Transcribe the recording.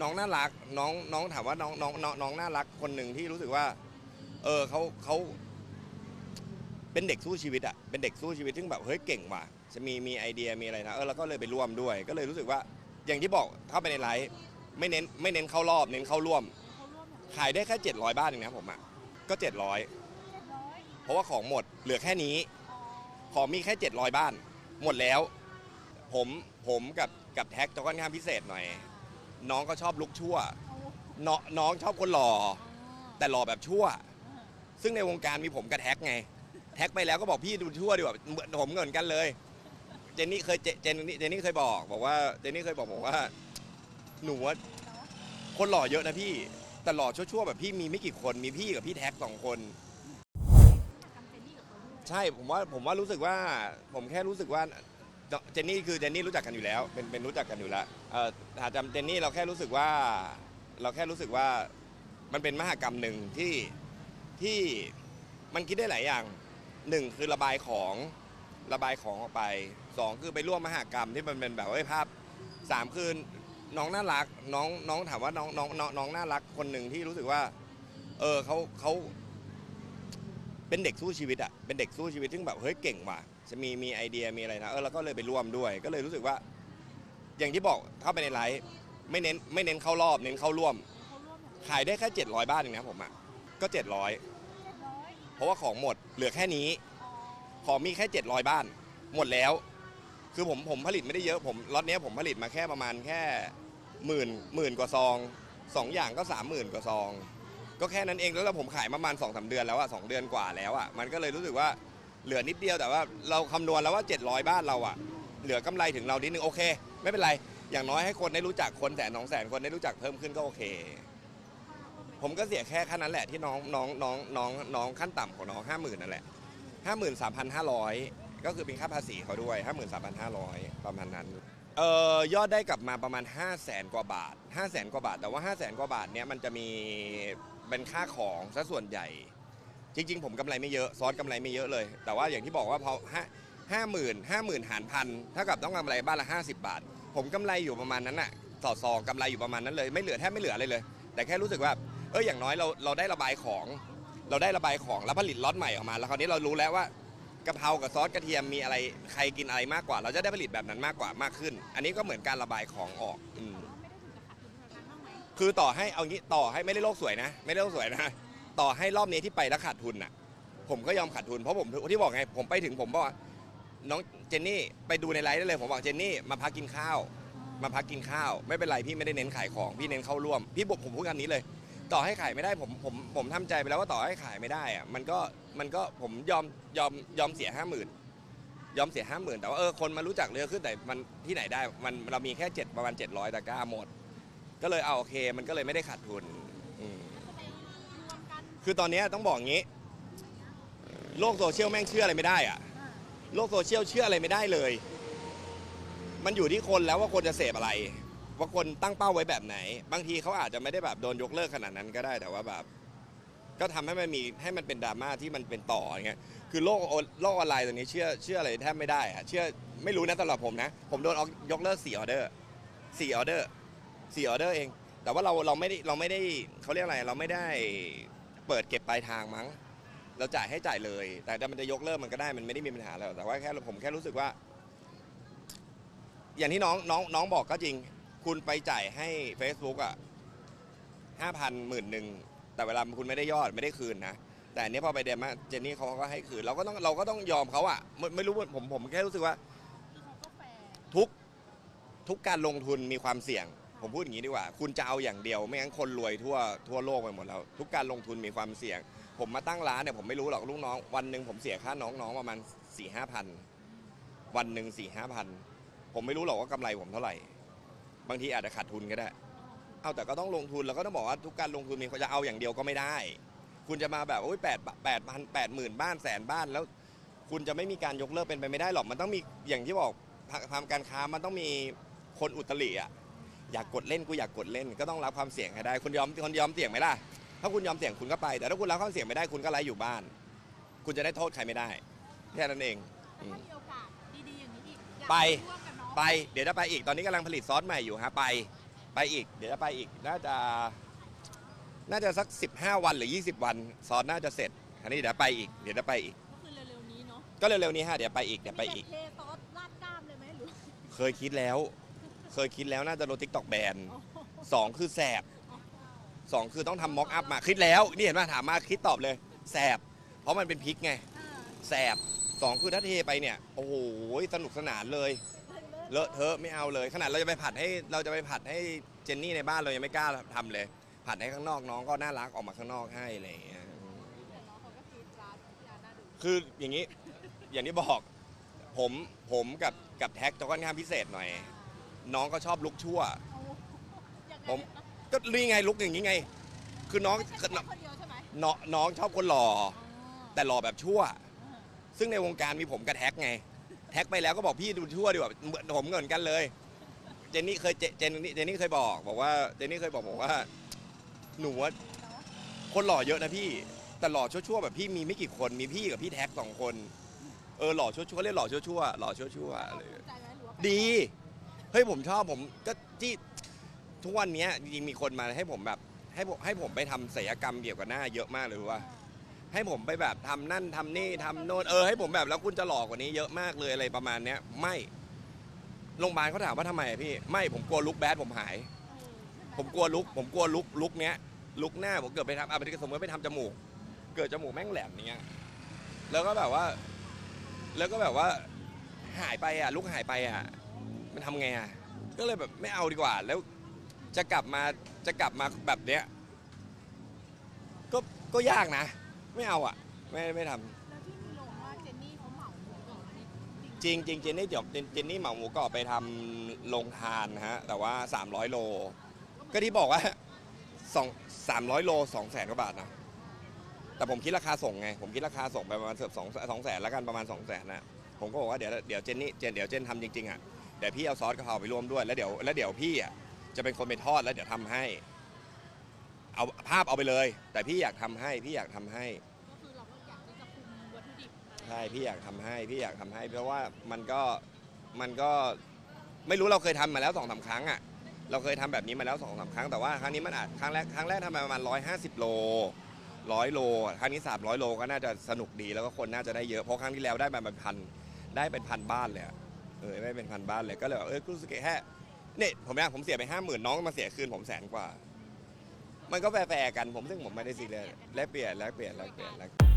น้องน่ารักน้องน้องถามว่าน้องน้องน้องน้องน่ารักคนหนึ่งที่รู้สึกว่า เออเขาเขาเป็นเด็กสู้ชีวิตอะเป็นเด็กสู้ชีวิตซึ่งแบบเฮ้ยเก่งว่ะจะมีมีไอเดียมีอะไรนะเออแล้วก็เลยไปร่วมด้วย ก็เลยรู้สึกว่าอย่างที่บอกเข้าไปในไลฟ์ไม่เน้นไม่เน้นเข้ารอบเน้นเข้าร่วม ขาย่างขายได้แค่ 700 บ้านเองนะผมอะก็ 700เจ็ดร้อยเพราะว่าของหมดเหลือแค่นี้ ของมีแค่ 700 บ้าน หมดแล้ว ผมผมกับกับแท็กจะค่อนข้างพิเศษหน่อย น้องก็ชอบลุกชั่วเอาน้องน้องชอบคนหล่ออ่าแต่หล่อแบบชั่วอ่าซึ่งในวงการมีผมกับแท็กไง แท็กไปแล้วก็บอกพี่ดูชั่วดีกว่าเหมือนผมเหมือนกันเลย เจนนี่เคยเจเจนนี่เจนนี่เคยบอก บอกว่าเจนนี่เคยบอกผมว่า หนูว่าเนาะคนหล่อเยอะนะพี่ แต่หล่อชั่วๆแบบพี่มีไม่กี่คนมีพี่กับพี่แท็กสองคนทำเจนนี่กับเขาด้วยใช่ผมว่าผมว่ารู้สึกว่า ผมแค่รู้สึกว่า เจนนี่คือเจนนี่รู้จักกันอยู่แล้ว เป็นเป็นรู้จักกันอยู่แล้วเอ่อหาจำเจนนี่เราแค่รู้สึกว่า เราแค่รู้สึกว่ามันเป็นมหากรรมหนึ่งที่ที่มันคิดได้หลายอย่างหนึ่งคือระบายของระบายของออกไปสองคือไปร่วมมหากรรมที่มันเป็นแบบว่าเฮ้ยภาพสามคือน้องน่ารักน้องน้องถามว่าน้องน้องน้องน้องน่ารักคนหนึ่งที่รู้สึกว่า เออเขาเขาเป็นเด็กสู้ชีวิตอะเป็นเด็กสู้ชีวิตซึ่งแบบเฮ้ยเก่งว่ะ จะมีมีไอเดียมีอะไรนะเออแล้วก็เลยไปร่วมด้วย ก็เลยรู้สึกว่า อย่างที่บอกเข้าไปในไลฟ์ไม่เน้นไม่เน้นเข้ารอบเน้นเข้าร่วม ขาย่างขายได้แค่ 700 บ้านเองนะผมอะก็ 700เจ็ดร้อยเพราะว่าของหมดเหลือแค่นี้ ของมีแค่ 700 บ้าน หมดแล้ว คือผมผมผลิตไม่ได้เยอะผมล็อตเนี้ยผมผลิตมาแค่ประมาณแค่หมื่นหมื่นกว่าซองสองอย่างก็สามหมื่นกว่าซอง ก็แค่นั้นเองแล้วผมขายประมาณ2อสเดือนแล้วอะสองเดือนกว่าแล้วอะมันก็เลยรู้สึกว่า เหลือนิดเดียวแต่ว่าเราคำนวณแล้วว่า 700 บ้านเราอะเหลือกำไรถึงเรานิดนึงโอเค ไม่เป็นไร อย่างน้อยให้คนได้รู้จักคนแสนสองแสนคนได้รู้จักเพิ่มขึ้นก็โอเค ผมก็เสียแค่แค่นั้นแหละที่น้องน้องน้องน้องน้องขั้นต่ำของน้องห้าหมื่นนั่นแหละห้าหมื่นสามพันห้าร้อยก็คือเป็นค่าภาษีเขาด้วยห้าหมื่นสามพันห้าร้อยประมาณนั้นเอ่อยอดได้กลับมาประมาณ 5 0 0แสนกว่าบาท 5 0 0แสนกว่าบาท แต่ว่า 5 0 0แสนกว่าบาทเนี้ยมันจะมีเป็นค่าของซะส่วนใหญ่ จริง ๆ ผมกำไรไม่เยอะซอสกำไรไม่เยอะเลย แต่ว่าอย่างที่บอกว่าพอห้าห้าหมื่นห้าหมื่นหารพันเท่ากับต้องกำไรบ้านละ50 บาท ผมกำไรอยู่ประมาณนั้นน่ะต่อซองกำไรอยู่ประมาณนั้นเลย ไม่เหลือแทบไม่เหลืออะไรเลย แต่แค่รู้สึกว่าเอออย่างน้อยเราเราได้ระบายของ เราได้ระบายของแล้วผลิตล็อตใหม่ออกมา แล้วคราวนี้เรารู้แล้วว่ากะเพรากับซอสกระเทียมมีอะไรใครกินอะไรมากกว่า เราจะได้ผลิตแบบนั้นมากกว่ามากขึ้น อันนี้ก็เหมือนการระบายของออกอืมคือต่อให้เอางี้ต่อให้ไม่ได้โลกสวยนะ ไม่ได้โลกสวยนะ ต่อให้รอบนี้ที่ไปแล้วขาดทุนน่ะ ผมก็ยอมขาดทุนเพราะผมที่บอกไง ผมไปถึงผมบอกว่าน้องเจนนี่ไปดูในไลฟ์ได้เลยผมบอกเจนนี่มาพักกินข้าว มาพักกินข้าว ไม่เป็นไรพี่ไม่ได้เน้นขายของพี่เน้นเข้าร่วม พี่บอกผมพูดคำนี้เลย ต่อให้ขายไม่ได้ผมผมผมทำใจไปแล้วว่าต่อให้ขายไม่ได้อะมันก็มันก็ผมยอมยอมยอมเสียห้าหมื่นยอมเสียห้าหมื่นแต่ว่าเออคนมารู้จักเรือขึ้นแต่มันที่ไหนได้มันเรามีแค่เจ็ดประมาณเจ็ดร้อยตะกร้าหมด ก็เลยเอาโอเค มันก็เลยไม่ได้ขาดทุนอืม แสดงรวมกัน คือตอนนี้ต้องบอกงี้ โลกโซเชียลแม่งเชื่ออะไรไม่ได้อะโลกโซเชียลเชื่ออะไรไม่ได้เลย มันอยู่ที่คนแล้วว่าคนจะเสพอะไร ว่าคนตั้งเป้าไว้แบบไหน บางทีเขาอาจจะไม่ได้แบบโดนยกเลิกขนาดนั้นก็ได้แต่ว่าแบบ ก็ทำให้มันมีให้มันเป็นดราม่าที่มันเป็นต่ออย่างเงี้ยคือโลกโลกออนไลน์ตอนนี้เชื่อเชื่ออะไรแทบไม่ได้อะเชื่อไม่รู้นะสำหรับผมนะ ผมโดนยกเลิกสี่ออเดอร์สี่ออเดอร์สี่ออเดอร์เอง แต่ว่าเราเราไม่ได้เราไม่ได้เขาเรียกอะไรเราไม่ได้ เปิดเก็บปลายทางมั้งเราจ่ายให้จ่ายเลย แต่ถ้ามันจะยกเลิกมันก็ได้มันไม่ได้มีปัญหาแล้วแต่ว่าแค่ผมแค่รู้สึกว่า อย่างที่น้องน้องน้องบอกก็จริง คุณไปจ่ายให้ Facebook อะห้าพันหมื่นหนึ่งแต่เวลาคุณไม่ได้ยอดไม่ได้คืนนะแต่อันนี้พอไปเดมะเจนนี่เขาก็ให้คืนเราก็ต้องเราก็ต้องยอมเขาอะไม่ไม่รู้ผมผมแค่รู้สึกว่า ทุกทุกการลงทุนมีความเสี่ยง ผมพูดอย่างนี้ดีกว่า คุณจะเอาอย่างเดียว ไม่งั้นคนรวยทั่วทั่วโลกไปหมดแล้ว ทุกการลงทุนมีความเสี่ยง ผมมาตั้งร้านเนี่ยผมไม่รู้หรอกลูกน้อง วันหนึ่งผมเสียค่าน้องๆประมาณสี่ห้าพันวันหนึ่งสี่ห้าพันผมไม่รู้หรอกว่ากำไรผมเท่าไหร่ บางทีอาจจะขาดทุนก็ได้ เอาแต่ก็ต้องลงทุนแล้วก็ต้องบอกว่าทุกการลงทุนมีจะเอาอย่างเดียวก็ไม่ได้ คุณจะมาแบบโอ้ยแปดแปดพันแปดหมื่นบ้านแสนบ้านแล้ว คุณจะไม่มีการยกเลิกเป็นไปไม่ได้หรอกมันต้องมีอย่างที่บอกทำการค้ามันต้องมีคนอุตริอะ อยากกดเล่นกูอยากกดเล่น ก็ต้องรับความเสี่ยงให้ได้ คุณยอมคุณยอมเสี่ยงไหมล่ะ ถ้าคุณยอมเสี่ยงคุณก็ไป แต่ถ้าคุณรับความเสี่ยงไม่ได้คุณก็ไล่อยู่บ้าน คุณจะได้โทษใครไม่ได้แค่นั้นเองแต่ถ้ามีโอกาสดีๆอย่างนี้อีกอยากไป ร่วมกับน้องไปเดี๋ยวจะไปอีกตอนนี้กำลังผลิตซอสใหม่อยู่ฮะไปไปอีก เดี๋ยวจะไปอีกน่าจะ น่าจะสัก 15 วันหรือ 20 วันซอสน่าจะเสร็จอันนี้เดี๋ยวไปอีกเดี๋ยวจะไปอีก ก็คือเร็วๆนี้เนาะก็เร็วๆนี้ฮะเดี๋ยวไปอีกเดี๋ยวไปอีก มีแบบเทซอสราดกล้ามเลยไหมหรือเคยคิดแล้ว เคยคิดแล้วน่าจะโดนทิกตอกแบนสองคือแสบสองคือต้องทำม็อกอัพมาคิดแล้ว นี่เห็นไหมถามมาคิดตอบเลยแสบ เพราะมันเป็นพริกไงแสบสองคือถ้าเทไปเนี่ย โอ้โหสนุกสนานเลย เลอะเทอะไม่เอาเลย ขนาดเราจะไปผัดให้เราจะไปผัดให้เจนนี่ในบ้านเรายังไม่กล้าทำเลย ผัดให้ข้างนอกน้องก็น่ารักออกมาข้างนอกให้อะไรอย่างเงี้ย แต่น้องเขาก็กรีดกราดพี่อาน่าดูคืออย่างนี้ อย่างที่บอกผมผมกับกับแท็กจะค่อนข้างพิเศษหน่อย น้องก็ชอบลุกชั่วโอ้โหยังไงผมนะก็นี่ไงลุกอย่างนี้ไง คือน้องไม่ใช่แค่คนเดียวใช่ไหมน้องน้องชอบคนหล่ออ๋อแต่หล่อแบบชั่วอ่าซึ่งในวงการมีผมกับแท็กไง แท็กไปแล้วก็บอกพี่ดูชั่วดีกว่าเหมือนผมเหมือนกันเลย เจนนี่เคยเจเจนนี่เจนนี่เคยบอกบอกว่าเจนนี่เคยบอกบอกว่า หนูว่าคนหล่อเยอะนะพี่ แต่หล่อชั่วๆแบบพี่มีไม่กี่คนมีพี่กับพี่แท็กสองคน เออหล่อชั่วๆเรียกหล่อชั่วๆหล่อชั่วๆอะไรภูมิใจไหมหรือว่าดี เฮ้ยผมชอบผมก็ที่ทุกวันเนี้ยจริงๆมีคนมาให้ผมแบบให้ผมให้ผมไปทำศัลยกรรมเกี่ยวกับหน้าเยอะมากเลยรู้ว่าให้ผมไปแบบทำนั่นทำนี่ทำโน่นเออให้ผมแบบแล้วคุณจะหลอกกว่านี้เยอะมากเลยอะไรประมาณเนี้ยไม่โรงพยาบาลเขาถามว่าทำไมอะพี่ ไม่ผมกลัวลุกแบดผมหาย ผมกลัวลุก ผมกลัวลุกลุกเนี้ยลุกหน้าผมเกิดไปทำอะสมมติไปทำจมูก เกิดจมูกแม่งแหลมอย่างเงี้ยแล้วก็แบบว่า แล้วก็แบบว่า หายไปอะลุกหายไปอะ มันทำไงอะก็เลยแบบไม่เอาดีกว่า แล้วจะกลับมาจะกลับมาแบบเนี้ยก็ก็ยากนะ ไม่เอาอะ ไม่ไม่ทำแล้วที่มีลงว่าเจนนี่เขาเหมาหมูกรอบอันนี้จริงจริงเจนนี่เดี๋ยวเจนเจนนี่เหมาหมูกรอบไปทำโรงทานนะฮะ แต่ว่า 300 โล ก็ที่บอกว่าสองสามร้อยโลสองแสนกว่าบาทนะแต่ผมคิดราคาส่งไง ผมคิดราคาส่งไปประมาณเกือบสองสองแสนแล้วกันประมาณสองแสนนะผมก็บอกว่าเดี๋ยวเดี๋ยวเจนนี่เจนเดี๋ยวเจนทำจริงๆอะ เดี๋ยวพี่เอาซอสกะเพราไปร่วมด้วยแล้วเดี๋ยวแล้วเดี๋ยวพี่อะจะเป็นคนไปทอดแล้วเดี๋ยวทำให้ เอาภาพเอาไปเลย แต่พี่อยากทำให้พี่อยากทำให้ ก็คือเราก็อยากที่จะคุมวัตถุดิบอะไรใช่พี่อยากทำให้พี่อยากทำให้ เพราะว่ามันก็มันก็ไม่รู้เราเคยทำมาแล้วสองสามครั้งอะเราเคยทำแบบนี้มาแล้วสองสามครั้งแต่ว่าครั้งนี้มันอาจครั้งแรกครั้งแรกทำมาประมาณร้อยห้าสิบโลร้อยโลครั้งนี้สามร้อยโลก็น่าจะสนุกดีแล้วก็คนน่าจะได้เยอะเพราะครั้งที่แล้วได้มาเป็นพันได้เป็นพันบ้านเลยอะเออไม่เป็นพันบ้านเลยก็เลยแบบเออรู้สึกแค่เนี่ยผมเนี่ยผมเสียไปห้าหมื่นน้องมาเสียคืนผมแสนกว่า มันก็แฝงกันผมซึ่งผมไม่ได้ซีเรียสแลกเปลี่ยนแลกเปลี่ยนแลกเปลี่ยนแลกเปลี่ยน